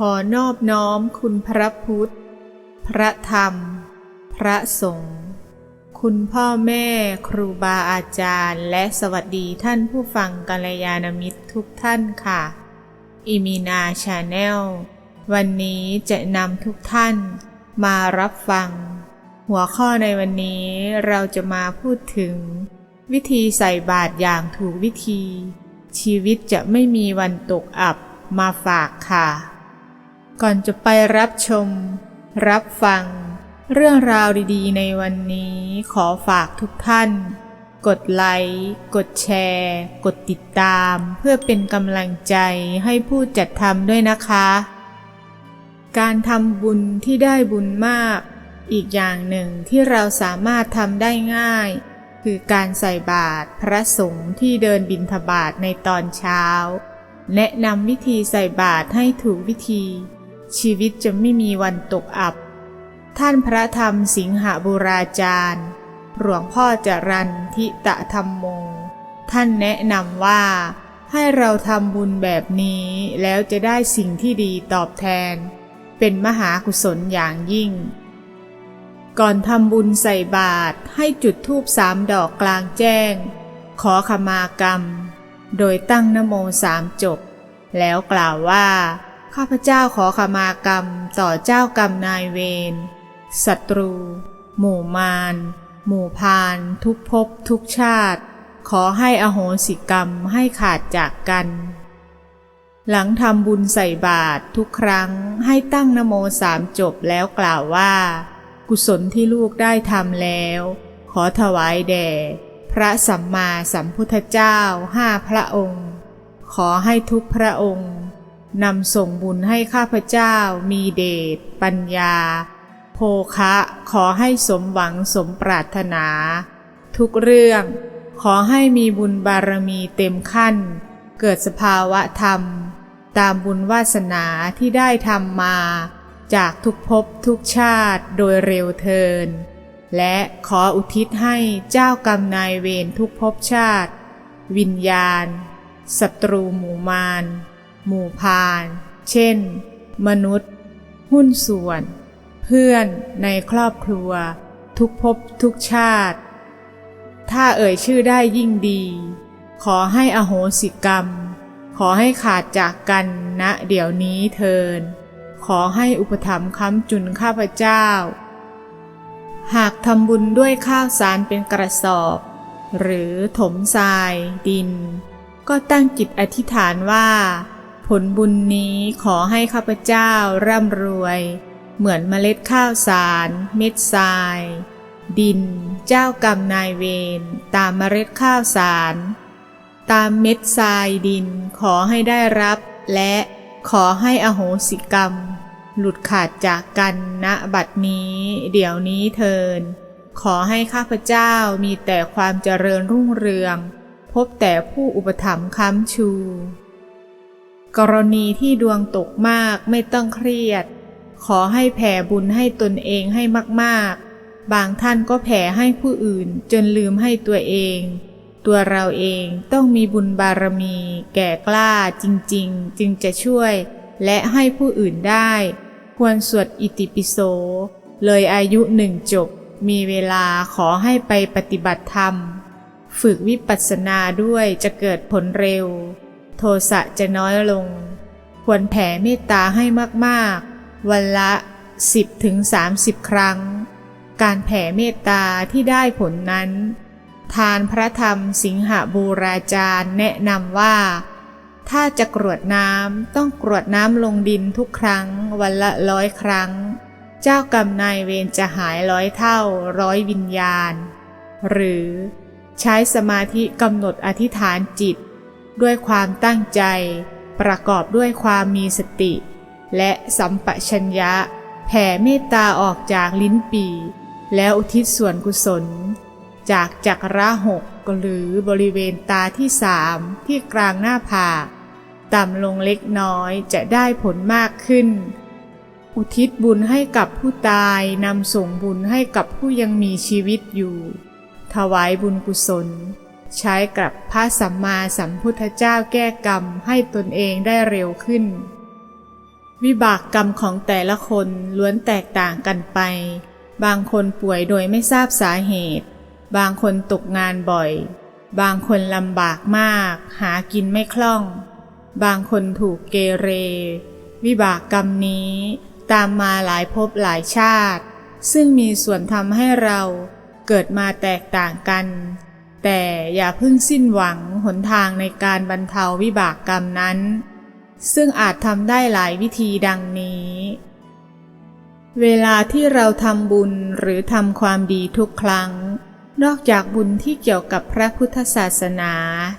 ขอนอบน้อมคุณพระพุทธ พระธรรม พระสงฆ์ คุณพ่อแม่ครูบาอาจารย์ และสวัสดีท่านผู้ฟังกัลยาณมิตรทุกท่านค่ะ อิมินาชาแนล วันนี้จะนำทุกท่านมารับฟัง หัวข้อในวันนี้เราจะมาพูดถึง วิธีใส่บาตรอย่างถูกวิธี ชีวิตจะไม่มีวันตกอับมาฝากค่ะ ก่อนจะไปรับชม รับฟัง เรื่องราวดีๆ ในวันนี้ขอฝากทุกท่าน กดไลค์ กดแชร์ กดติดตาม เพื่อเป็นกำลังใจให้ผู้จัดทำด้วยนะคะ การทำบุญที่ได้บุญมาก อีกอย่างหนึ่งที่เราสามารถทำได้ง่าย คือการใส่บาตรพระสงฆ์ที่เดินบิณฑบาตในตอนเช้า แนะนำวิธีใส่บาตรให้ถูกวิธี ชีวิตจะไม่มีวันตกอับ ท่านพระธรรมสิงหบุราจารย์ หลวงพ่อจรันทิตะธรรมโม ท่านแนะนำว่า ให้เราทำบุญแบบนี้แล้วจะได้สิ่งที่ดีตอบแทน เป็นมหากุศลอย่างยิ่ง ก่อนทำบุญใส่บาตรให้จุดธูปสามดอกกลางแจ้ง ขอขมากรรม โดยตั้งนโมสามจบ แล้วกล่าวว่า ข้าพเจ้าขอขมากรรมต่อเจ้ากรรมนายเวรศัตรู หมู่มาร หมู่พาน ทุกภพทุกชาติ ขอให้อโหสิกรรมให้ขาดจากกัน หลังทำบุญใส่บาตรทุกครั้งให้ตั้งนโมสามจบแล้วกล่าวว่า กุศลที่ลูกได้ทำแล้ว ขอถวายแด่ พระสัมมาสัมพุทธเจ้าห้าพระองค์ ขอให้ทุกพระองค์ นำส่งบุญให้ข้าพเจ้ามีเดชปัญญา โภคะขอให้สมหวังสมปรารถนา ทุกเรื่อง ขอให้มีบุญบารมีเต็มขั้น เกิดสภาวะธรรม ตามบุญวาสนาที่ได้ทำมา จากทุกภพทุกชาติโดยเร็วเทิน และขออุทิศให้เจ้ากรรมนายเวรทุกภพชาติ วิญญาณศัตรูหมู่มาร หมู่พาน เช่น มนุษย์ หุ้นส่วน เพื่อนในครอบครัว ทุกภพทุกชาติ ถ้าเอ่ยชื่อได้ยิ่งดี ขอให้อโหสิกรรม ขอให้ขาดจากกันณเดี๋ยวนี้เทิน ขอให้อุปถัมภ์ค้ำจุนข้าพเจ้า หากทำบุญด้วยข้าวสารเป็นกระสอบ หรือถมทราย ดินก็ตั้งจิตอธิษฐานว่า ผลบุญนี้ขอให้ข้าพเจ้าร่ำรวย เหมือนเมล็ดข้าวสาร เม็ดทราย ดิน เจ้ากรรมนายเวรตามเมล็ดข้าวสาร ตามเม็ดทรายดินขอให้ได้รับและขอให้อโหสิกรรม หลุดขาดจากกันณบัดนี้ เดี๋ยวนี้เทิน ขอให้ข้าพเจ้ามีแต่ความเจริญรุ่งเรือง พบแต่ผู้อุปถัมภ์ค้ำชู กรณีที่ดวงตกมากไม่ต้องเครียด ขอให้แผ่บุญให้ตนเองให้มากๆ บางท่านก็แผ่ให้ผู้อื่นจนลืมให้ตัวเอง ตัวเราเองต้องมีบุญบารมี แก่กล้าจริงๆ จึงจะช่วย และให้ผู้อื่นได้ ควรสวดอิติปิโส เลยอายุหนึ่งจบ มีเวลาขอให้ไปปฏิบัติธรรม ฝึกวิปัสสนาด้วยจะเกิดผลเร็ว ทสะจะน้อยลง ควรแผ่เมตตาให้มากๆ วันละ 10ถึง30 ครั้ง การแผ่เมตตาที่ได้ผลนั้น ทานพระธรรมสิงหบูราจารย์แนะนำว่า ถ้าจะกรวดน้ำต้องกรวดน้ำลงดินทุกครั้ง วันละร้อยครั้ง เจ้ากรรมนายเวรจะหายร้อยเท่าร้อยวิญญาณ หรือใช้สมาธิกำหนดอธิษฐานจิต ด้วยความตั้งใจ ประกอบด้วยความมีสติ และสัมปชัญญะ แผ่เมตตาออกจากลิ้นปี แล้วอุทิศส่วนกุศล จากจักระหกหรือบริเวณตาที่สามที่กลางหน้าผากต่ำลงเล็กน้อยจะได้ผลมากขึ้น อุทิศบุญให้กับผู้ตายนำส่งบุญให้กับผู้ยังมีชีวิตอยู่ ถวายบุญกุศล ใช้กับพระสัมมาสัมพุทธเจ้าแก้กรรมให้ตนเองได้เร็วขึ้นววิบากกรรมของแต่ละคนล้วนแตกต่างกันไป บางคนป่วยโดยไม่ทราบสาเหตุ บางคนตกงานบ่อย บางคนลำบากมาก หากินไม่คล่อง บางคนถูกเกเร วิบากกรรมนี้ตามมาหลายภพหลายชาติ ซึ่งมีส่วนทำให้เราเกิดมาแตกต่างกัน แต่อย่าเพิ่งสิ้นหวังหนทางในการบรรเทาวิบากกรรมนั้น ซึ่งอาจทำได้หลายวิธีดังนี้ เวลาที่เราทำบุญหรือทำความดีทุกครั้ง นอกจากบุญที่เกี่ยวกับพระพุทธศาสนา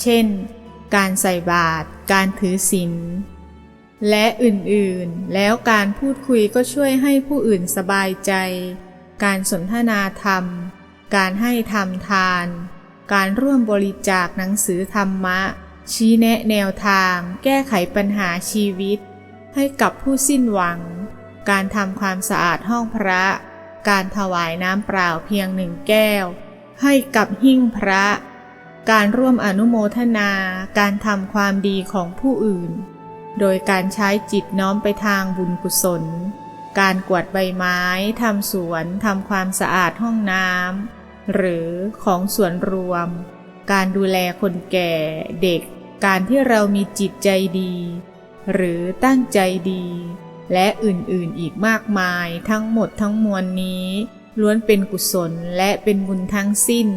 เช่น การใส่บาตร การถือศีลและอื่นๆ แล้วการพูดคุยก็ช่วยให้ผู้อื่นสบายใจ การสนทนาธรรม การให้ทำทาน การร่วมบริจาคหนังสือธรรมะ ชี้แนะแนวทาง แก้ไขปัญหาชีวิต ให้กับผู้สิ้นหวัง การทำความสะอาดห้องพระ การถวายน้ำเปล่าเพียงหนึ่งแก้ว ให้กับหิ้งพระ การร่วมอนุโมทนา การทำความดีของผู้อื่น โดยการใช้จิตน้อมไปทางบุญกุศล การกวาดใบไม้ ทำสวน ทำความสะอาดห้องน้ำ หรือของส่วนรวม การดูแลคนแก่เด็ก การที่เรามีจิตใจดี หรือตั้งใจดี และอื่นๆอีกมากมายทั้งหมดทั้งมวลนี้ ล้วนเป็นกุศลและเป็นบุญทั้งสิ้น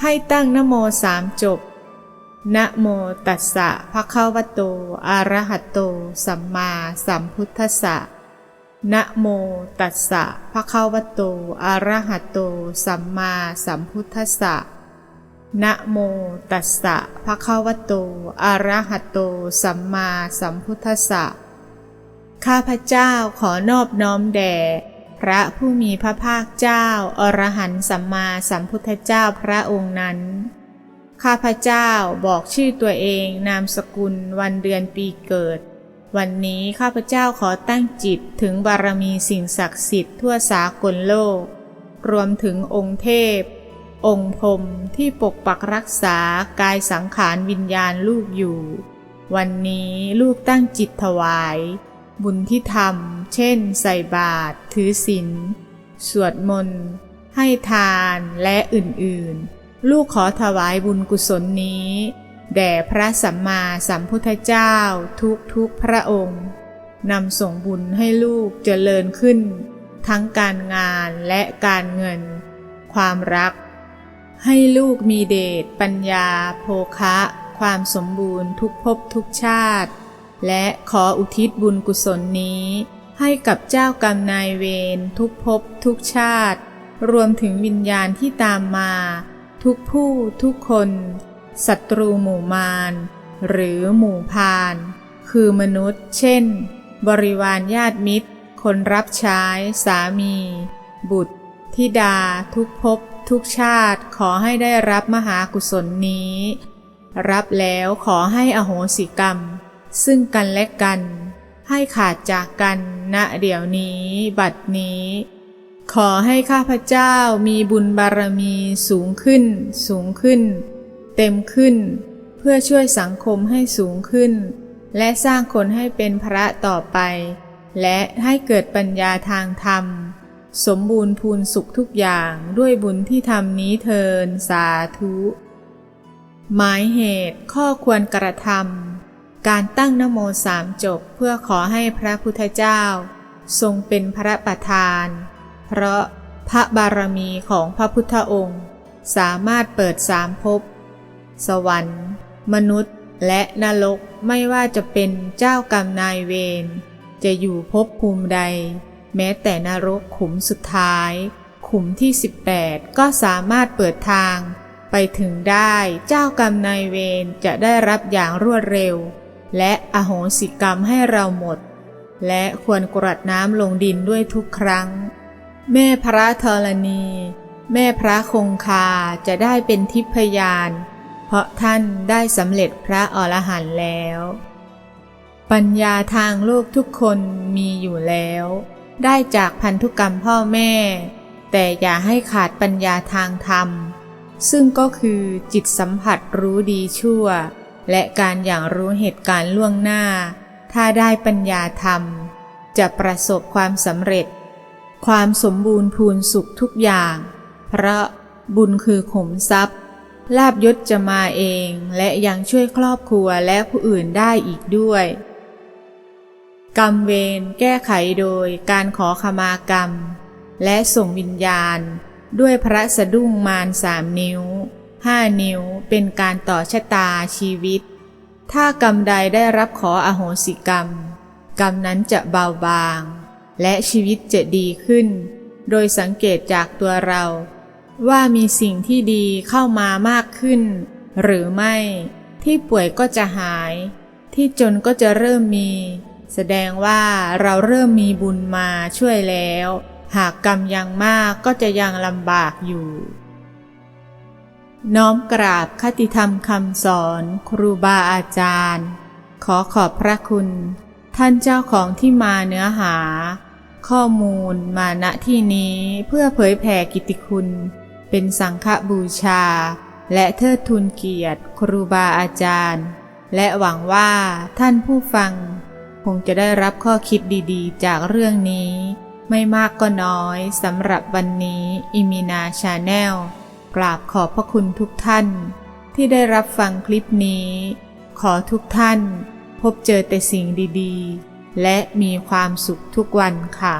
ให้ตั้งนโมสามจบนะโมตัสสะภะคะวะโต อะระหะโต สัมมาสัมพุทธัสสะ นะโมตัสสะภะคะวะโต อะระหะโต สัมมาสัมพุทธัสสะ นะโมตัสสะภะคะวะโต อะระหะโต สัมมาสัมพุทธัสสะ ข้าพเจ้าขอนอบน้อมแด่ พระผู้มีพระภาคเจ้า อรหันต์สัมมาสัมพุทธเจ้าพระองค์นั้น ข้าพเจ้าบอกชื่อตัวเองนามสกุลวันเดือนปีเกิด วันนี้ข้าพเจ้าขอตั้งจิตถึงบารมีสิ่งศักดิ์สิทธิ์ทั่วสากลโลก รวมถึงองค์เทพ องค์พรมที่ปกปักรักษากายสังขารวิญญาณลูกอยู่ วันนี้ลูกตั้งจิตถวาย บุญที่ทำเช่น ใส่บาตรถือศีลสวดมนต์ให้ทานและอื่นๆ ลูกขอถวายบุญกุศลนี้ แด่พระสัมมาสัมพุทธเจ้าทุกทุกพระองค์นำส่งบุญให้ลูกเจริญขึ้น ทั้งการงานและการเงิน ความรัก ให้ลูกมีเดชปัญญา โภคะ ความสมบูรณ์ทุกภพทุกชาติ และขออุทิศบุญกุศลนี้ ให้กับเจ้ากรรมนายเวรทุกภพทุกชาติ รวมถึงวิญญาณที่ตามมา ทุกผู้ทุกคน ศัตรูหมู่มาร หรือหมู่พาน คือมนุษย์ เช่น บริวารญาติมิตร คนรับใช้ สามี บุตรธิดา ทุกภพทุกชาติขอให้ได้รับมหากุศลนี้ รับแล้วขอให้อโหสิกรรม ซึ่งกันและกัน ให้ขาดจากกันณเดี๋ยวนี้ บัดนี้ ขอให้ข้าพเจ้ามีบุญบารมีสูงขึ้น สูงขึ้น เต็มขึ้น เพื่อช่วยสังคมให้สูงขึ้น และสร้างคนให้เป็นพระต่อไป และให้เกิดปัญญาทางธรรม สมบูรณ์พูนสุขทุกอย่างด้วยบุญที่ทำนี้เทินสาธุ หมายเหตุข้อควรกระทำการตั้งนโมสามจบเพื่อขอให้พระพุทธเจ้า ทรงเป็นพระประธาน เพราะพระบารมีของพระพุทธองค์ สามารถเปิดสามภพ สวรรค์ มนุษย์ และนรกไม่ว่าจะเป็นเจ้ากรรมนายเวรจะอยู่ภพภูมิใด แม้แต่นรกขุมสุดท้าย ขุมที่ 18 ก็สามารถเปิดทาง ไปถึงได้เจ้ากรรมนายเวรจะได้รับอย่างรวดเร็ว และอโหสิกรรมให้เราหมด และควรกรวดน้ำลงดินด้วยทุกครั้ง แม่พระธรณี แม่พระคงคาจะได้เป็นทิพยาน เพราะท่านได้สำเร็จพระอรหันต์แล้ว ปัญญาทางโลกทุกคนมีอยู่แล้ว ได้จากพันธุกรรมพ่อแม่ แต่อย่าให้ขาดปัญญาทางธรรม ซึ่งก็คือจิตสัมผัสรู้ดีชั่ว และการอย่างรู้เหตุการณ์ล่วงหน้า ถ้าได้ปัญญาธรรม จะประสบความสำเร็จ ความสมบูรณ์พูนสุขทุกอย่าง เพราะบุญคือขุมทรัพย์ ลาบยศจะมาเองและยังช่วยครอบครัวและผู้อื่นได้อีกด้วย กรรมเวรแก้ไขโดยการขอขมากรรม และส่งวิญญาณ ด้วยพระสะดุ้งมารสามนิ้วห้านิ้วเป็นการต่อชะตาชีวิต ถ้ากรรมใดได้รับขออโหสิกรรม กรรมนั้นจะเบาบาง และชีวิตจะดีขึ้น โดยสังเกตจากตัวเรา ว่ามีสิ่งที่ดีเข้ามามากขึ้น หรือไม่ ที่ป่วยก็จะหาย ที่จนก็จะเริ่มมี แสดงว่าเราเริ่มมีบุญมาช่วยแล้ว หากกรรมยังมากก็จะยังลำบากอยู่ น้อมกราบคติธรรมคำสอนครูบาอาจารย์ ขอขอบพระคุณ ท่านเจ้าของที่มาเนื้อหาข้อมูลมาณที่นี้เพื่อเผยแผ่กิตติคุณ เป็นสังฆบูชา และเทิดทูนเกียรติ ครูบาอาจารย์ และหวังว่าท่านผู้ฟัง คงจะได้รับข้อคิดดีๆ จากเรื่องนี้ ไม่มากก็น้อยสำหรับวันนี้อิมินาชาแนลกราบขอบพระคุณทุกท่าน ที่ได้รับฟังคลิปนี้ ขอทุกท่าน พบเจอแต่สิ่งดีๆ และมีความสุขทุกวันค่ะ